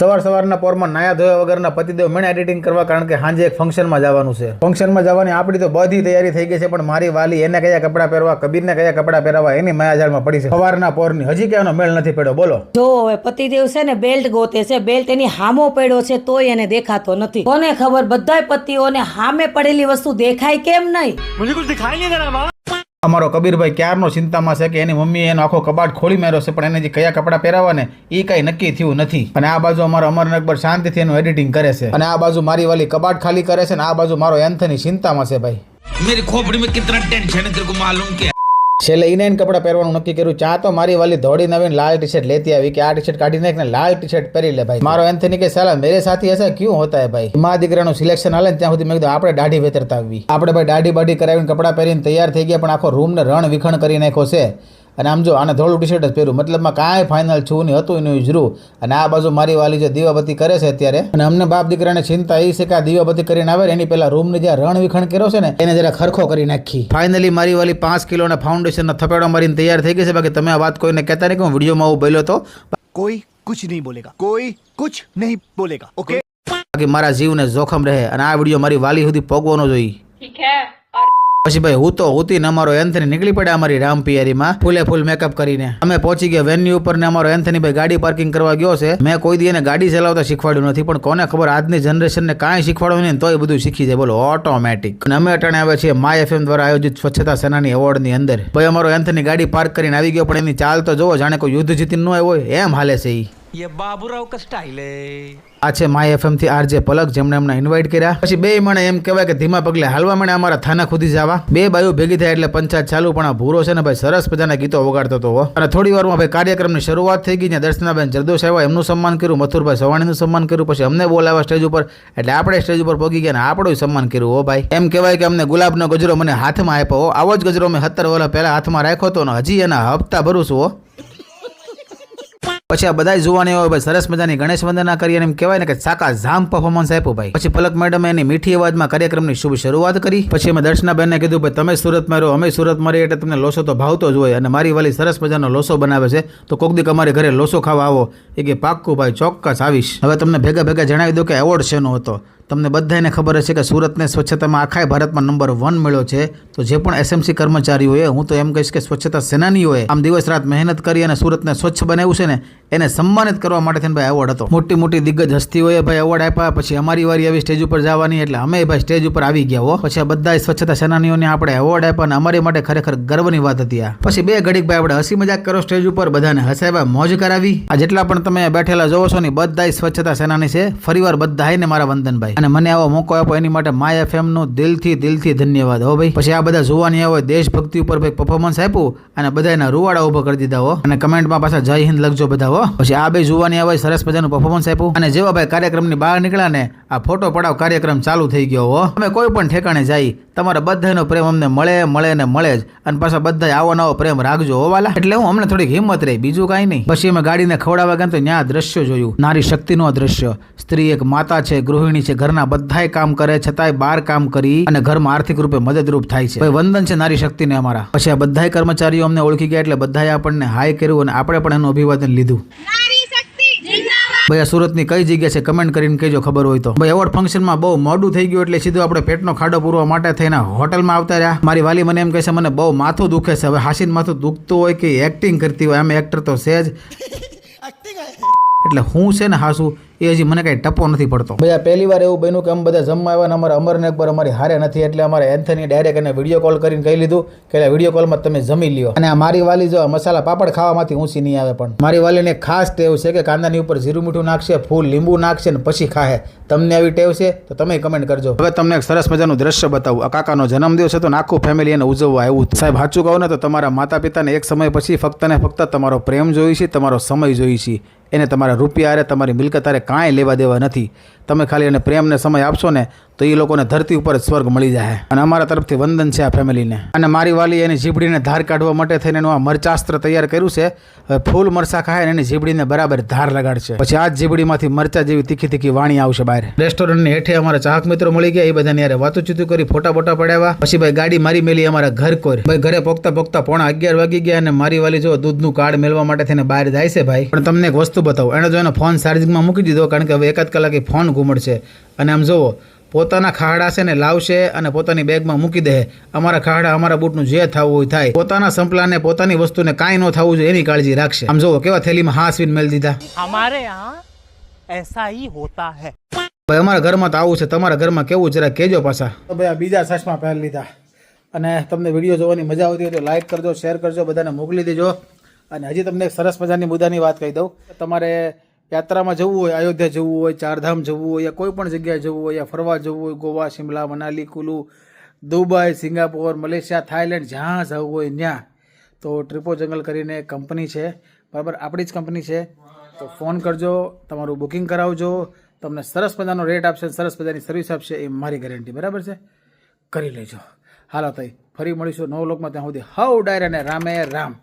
સવાર સવારના પોરમાં નાયા ધોયા વગરના પતિદેવ મને એડિટિંગ કરવા કારણ કે સાંજે એક ફંક્શનમાં જવાનું છે. ફંક્શનમાં જવાની આપણી તો બધી તૈયારી થઈ ગઈ છે પણ મારી વાલી એને કયા કપડાં પહેરવા કબીરને કયા કપડાં પહેરવા એની માયાજાળમાં પડી છે. સવારના પોરની હજી કયાનો મેળ નથી પડ્યો બોલો. જો હવે પતિદેવ છે ને બેલ્ટ ગોતે છે બેલ્ટ એની હામો પડ્યો છે તોય એને દેખાતો નથી. કોને ખબર બધાય પતિઓને હામે પડેલી વસ્તુ દેખાય કેમ નહીં? અમારો કબીરભાઈ ક્યારનો ચિંતામાં છે કે એની મમ્મીએ એનો આખો કબાટ ખોલી માર્યો છે, પણ એને જે કયા કપડાં પહેરાવાને એ કાંઈ નક્કી થયું નથી. અને આ બાજુ અમારો અમર અકબર શાંતિથી એનું એડિટિંગ કરે છે. અને આ બાજુ મારી વાલી કબાટ ખાલી કરે છે અને આ બાજુ મારો એન્થની ચિંતામાં છે ભાઈ. મેરી ખોપડી મેં કેટલા ટેન્શન તેરે કો માલુમ કે છેલ્લે એને કપડાં પહેરવાનું નક્કી કર્યું. ચા તો મારી વાલી ધોળી નવીન લાલ ટી શર્ટ લેતી આવી કે આ ટી શર્ટ કાઢી નાખીને લાલ ટી શર્ટ પહેરી લે ભાઈ. મારો એન્થની કે સાલા, મેરે સાથી એસા ક્યું હોતા હે ભાઈ? મા દીકરાનું સિલેક્શન હાલે ત્યાં સુધી મેં કીધું, આપણે દાઢી વેતરતા આવી આપણે ભાઈ દાઢી બાઢી કરાવીને કપડાં પહેરીને તૈયાર થઈ ગયા, પણ આખો રૂમને રણ વિખણ કરી નાખ્યો છે. અને આમ જો આને ધોળું ટી શર્ટ જ પહેર્યું. મતલબમાં કાંઈ ફાઇનલ છું નહીં હતું એનું જરું અને આ બાજુ મારી વાલી જે દીવાબત્તી કરે છે અત્યારે અને અમને બાપ દીકરાને ચિંતા એ છે કે આ દીવાબત્તી કરીને આવે એની પહેલા રૂમની જે રણવિખણ કર્યો છે ને એને જરા ખરખો કરી નાખી. ફાઇનલી મારી વાલી પાંચ કિલોના ફાઉન્ડેશનના થપેડો મારીને તૈયાર થઈ ગઈ છે. બાકી તમે આ વાત કોઈને કહેતા નહીં કે હું વિડીયોમાં આવું બોલ્યો તો. કોઈ કુછ નહીં બોલેગા. કોઈ કુછ નહીં બોલેગા. ઓકે બાકી મારા જીવને જોખમ રહે અને આ વીડિયો મારી વાલી સુધી પગવાનો જોઈએ પછી ભાઈ, હું તો હુતી ને અમારો એન્થની નીકળી પડ્યા અમારી રામપિયારીમાં ફૂલે ફૂલ મેકઅપ કરીને. અમે પહોંચી ગયા વેન્યુ ઉપર ને અમારો એન્થની ભાઈ ગાડી પાર્કિંગ કરવા ગયો છે. મેં કોઈ દી એને ગાડી ચલાવતા શીખવાડ્યું નથી, પણ કોને ખબર આજની જનરેશનને કાંઈ શીખવાડવું નહીં તોય બધું શીખી જાય. બોલો ઓટોમેટિક અને અમે અટાણે આવ્યા છીએ માય એફએમ દ્વારા આયોજિત સ્વચ્છતા સેનાની એવોર્ડની અંદર. ભાઈ, અમારો એન્થની ગાડી પાર્ક કરીને આવી ગયો, પણ એની ચાલ તો જોવો, જાણે કોઈ યુદ્ધ જીતી ન હોય, એમ હાલે છે ઈ. એ બાબુરાવ ક આ છે માય એફએમથી આરજે પલક, જેમણે એમને ઇન્વાઇટ કર્યા. પછી બે મણે એમ કહેવાય કે ધીમા પગલે હાલવા મણે અમારા થાના ખુદી જવા. બે બાયો ભેગી થાય એટલે પંચાયત ચાલુ, પણ આ ભૂરો છે ને ભાઈ સરસ મજાના ગીતો વગાડતો હતો અને થોડી વારમાં ભાઈ કાર્યક્રમની શરૂઆત થઈ ગઈ જ્યાં દર્શનાબેન જરદોશ આવ્યા, એમનું સન્માન કર્યું, મથુરભાઈ સવાણીનું સન્માન કર્યું, પછી અમને બોલાવ્યા સ્ટેજ ઉપર. એટલે આપણે સ્ટેજ ઉપર પહોંચી ગયા ને આપણું સન્માન કર્યું હો ભાઈ. એમ કહેવાય કે અમને ગુલાબનો ગજરો મને હાથમાં આપ્યો આવો જ ગજરો મેં સત્તર વર્ષ પહેલા હાથમાં રાખ્યો હતો ને હજી એના હપ્તા ભરું છું હો. પછી આ બધા જોવાની હોય સરસ મજાની ગણેશ વંદના કરી અને એમ કહેવાય ને કે સાકા ઝામ પરફોર્મન્સ આપ્યું ભાઈ. પછી પલક મેડમે એની મીઠી અવાજમાં કાર્યક્રમની શુભ શરૂઆત કરી. પછી અમે દર્શનાબેનને કીધું, ભાઈ, તમે સુરતમાં રહો અમે સુરત મારી એટલે તમને લોસો તો ભાવતો જ હોય અને મારી વાલી સરસ મજાનો લોસો બનાવે છે. તો કોક દીક અમારે ઘરે લોસો ખાવા આવો. એ કે, પાક્કું ભાઈ, ચોક્કસ આવીશ. હવે તમને ભેગા ભેગા જણાવી દો કે એવોર્ડ શેનો હતો. તમને બધાને ખબર હશે કે સુરતને સ્વચ્છતામાં આખાય ભારતમાં નંબર વન મળ્યો છે. તો જે પણ એસએમસી કર્મચારીઓએ, હું તો એમ કહીશ કે સ્વચ્છતા સેનાનીઓએ આમ દિવસ રાત મહેનત કરી અને સુરતને સ્વચ્છ બનાવ્યું છે ને, એને સન્માનિત કરવા માટે થઈને ભાઈ એવોર્ડ હતો. મોટી મોટી દિગ્ગજ હસ્તીઓએ ભાઈ એવોર્ડ આપ્યા, પછી અમારી વારી આવી સ્ટેજ ઉપર જવાની એટલે અમે ભાઈ સ્ટેજ ઉપર આવી ગયા હો. પછી આ બધા સ્વચ્છતા સેનાનીઓને આપણે એવોર્ડ આપ્યા અને અમારી માટે ખરેખર ગર્વની વાત હતી આ. પછી બે ઘડીક ભાઈ આપણે હસી મજાક કરો સ્ટેજ ઉપર, બધાને હસાવ્યા, મોજ કરાવી. આ જેટલા પણ તમે બેઠેલા જોવો છો ને બધા સ્વચ્છતા સેનાની છે. ફરીવાર બધાને મારા અને મને આવો મોકો આપ્યો એની માટે માય એફએમનું દિલથી દિલથી ધન્યવાદ. હો ભાઈ. પછી આ બધા જોવાની આવે દેશભક્તિ ઉપર ભાઈ પરફોર્મન્સ આપ્યું અને બધા એના રૂવાડા ઊભા કરી દીધા, હો. અને કમેન્ટમાં પાછા જય હિન્દ લખજો બધા, હો. પછી આ બે જોવાની આવે સરસ મજાનું પરફોર્મન્સ આપ્યું. અને જેવા ભાઈ કાર્યક્રમની બહાર નીકળ્યા ને આ ફોટો પડાવ કાર્યક્રમ ચાલુ થઈ ગયો હો. અમે કોઈ પણ ઠેકાણે જાય, તમારા બધાનો પ્રેમ અમને મળે મળે ને મળે જ. અને પાછા બધા આવો નવો પ્રેમ રાખજો હો વાલા. એટલે હું અમને થોડીક હિંમત રહી, બીજું કાંઈ નહીં. પછી અમે ગાડીને ખવડાવવા ગયા તો ત્યાં દ્રશ્ય જોયું. નારી શક્તિનું આ દ્રશ્ય. સ્ત્રી એક માતા છે, ગૃહિણી છે, ઘરના બધાય કામ કરે, છતાંય બહાર કામ કરી અને ઘરમાં આર્થિક રૂપે મદદરૂપ થાય છે. વંદન છે નારી શક્તિને અમારા? પછી આ બધાય કર્મચારીઓ અમને ઓળખી ગયા એટલે બધાએ આપણને હાય કર્યું અને આપણે પણ એનું અભિવાદન લીધું. ભાઈ, આ સુરતની કઈ જગ્યા છે? કમેન્ટ કરીને કહેજો ખબર હોય તો. ભાઈ એવોર્ડ ફંક્શનમાં બહુ મોડું થઈ ગયું એટલે સીધું આપણે પેટનો ખાડો પૂરવા માટે થઈને હોટલમાં આવતા રહ્યા. મારી વાલી મને એમ કહે છે, મને બહુ માથું દુખે છે. હવે હાસીન માથું દુખતું હોય કે એક્ટિંગ કરતી હોય, આમ એક્ટર તો છે જ. એટલે હું છે ને હાસું, એ હજી મને કાંઈ ટપો નથી પડતો. ભાઈ પહેલી વાર એવું બન્યું કે અમે બધા જમવા આવ્યા ને અમારા અમરને અકબર અમારી હારે નથી, એટલે અમારે એન્થની ડાયરેક્ટ એને વીડિયો કોલ કરીને કહી લીધું કે વીડિયો કોલમાં તમે જમી લ્યો. અને આ મારી વાલી જો મસાલા પાપડ ખાવામાંથી ઊંચી નહીં આવે પણ. મારી વાલીને ખાસ ટેવ છે કે કાંદાની ઉપર જીરું મીઠું નાખશે, ફૂલ લીંબુ નાખશે ને પછી ખાહે. તમને આવી ટેવ છે તો તમે કમેન્ટ કરજો. હવે તમને એક સરસ મજાનું દ્રશ્ય બતાવું. આ કાકાનો જન્મદિવસ હતો ને આખું ફેમિલી એને ઉજવવા આવ્યું સાહેબ, સાચું કહું ને તો તમારા માતા પિતાને એક સમય પછી ફક્ત ને ફક્ત તમારો પ્રેમ જોઈ છે, તમારો સમય જોઈ છે. એને તમારા રૂપિયા અરે તમારી મિલકત અરે કાંઈ લેવા દેવા નથી. તમે ખાલી એને પ્રેમને સમય આપશો ને, તો એ લોકોને ધરતી ઉપર સ્વર્ગ મળી જાય અને અમારા તરફથી વંદન છે આ ફેમિલીને. અને મારી વાલી એની જીભડીને ધાર કાઢવા માટે થઈને એનું આ મરચાસ્ત્ર તૈયાર કર્યું છે. હવે ફૂલ મરચા ખાય અને એની જીભડીને બરાબર ધાર લગાડશે. પછી આ જ જીભડીમાંથી મરચા જેવી તીખી તીખી વાણી આવશે બહાર. રેસ્ટોરન્ટની હેઠે અમારા ચાહક મિત્રો મળી ગયા. એ બધાની યારે વાતું કરી, ફોટા બોટા પડાવ્યા. પછી ભાઈ ગાડી મારી મેલી, અમારા ઘર કોર. ભાઈ ઘરે પોગતા પોગતા પોણા અગિયાર વાગી ગયા અને મારી વાલી જો દૂધનું કાર્ડ મેળવા માટે થઈને બહાર જાય છે ભાઈ. પણ તમને એક વસ્તુ બતાવો. એણે જો એનો ફોન ચાર્જિંગમાં મૂકી દીધો, કારણ કે હવે એકાદ કલાકે ફોન પણ ઘૂમડશે અને આમ જુઓ પોતાના ખાડા છે ને લાવશે અને પોતાની બેગમાં મૂકી દે. અમારા ખાડા અમારા બૂટનું જે થવું હોય થાય. પોતાના સંપલાને પોતાની વસ્તુને કાંઈ ન થવું જોઈએ એની કાળજી રાખશે. આમ જુઓ કેવા થેલીમાં હાસવીને મેલ દીધા. અમારે એસા હી હોતા હે. ભાઈ અમારા ઘરમાં તો આવું છે. તમારા ઘરમાં કેવું જરા કેજો પાછા. તો ભાઈ બીજા સસમાં પહેર લીધા. અને તમને વીડિયો જોવાની મજા આવતી હોય તો લાઈક કરજો શેર કરજો બધાને મોકલી દેજો. અને હજી તમને એક સરસ મજાની મુદ્દાની વાત કહી દઉં. તમારે યાત્રામાં જવું હોય, અયોધ્યા જવું હોય, ચારધામ જવું હોય, યા કોઈ પણ જગ્યાએ જવું હોય, યા ફરવા જવું હોય, Goa, Shimla, Manali, Kullu, Dubai, Singapore, Malaysia Thailand જ્યાં જવું હોય ત્યાં. તો ટ્રિપો જંગલ કરીને કંપની છે. બરાબર, આપણી જ કંપની છે. તો ફોન કરજો, તમારું બુકિંગ કરાવજો. તમને સરસ મજાનો રેટ આપશે, સરસ મજાની સર્વિસ આપશે, એ મારી ગેરંટી બરાબર છે? કરી લેજો. હાલો તઈ, ફરી મળીશું નવ લોકમાં ત્યાં સુધી. હવ ડાયર અને રામે રામ.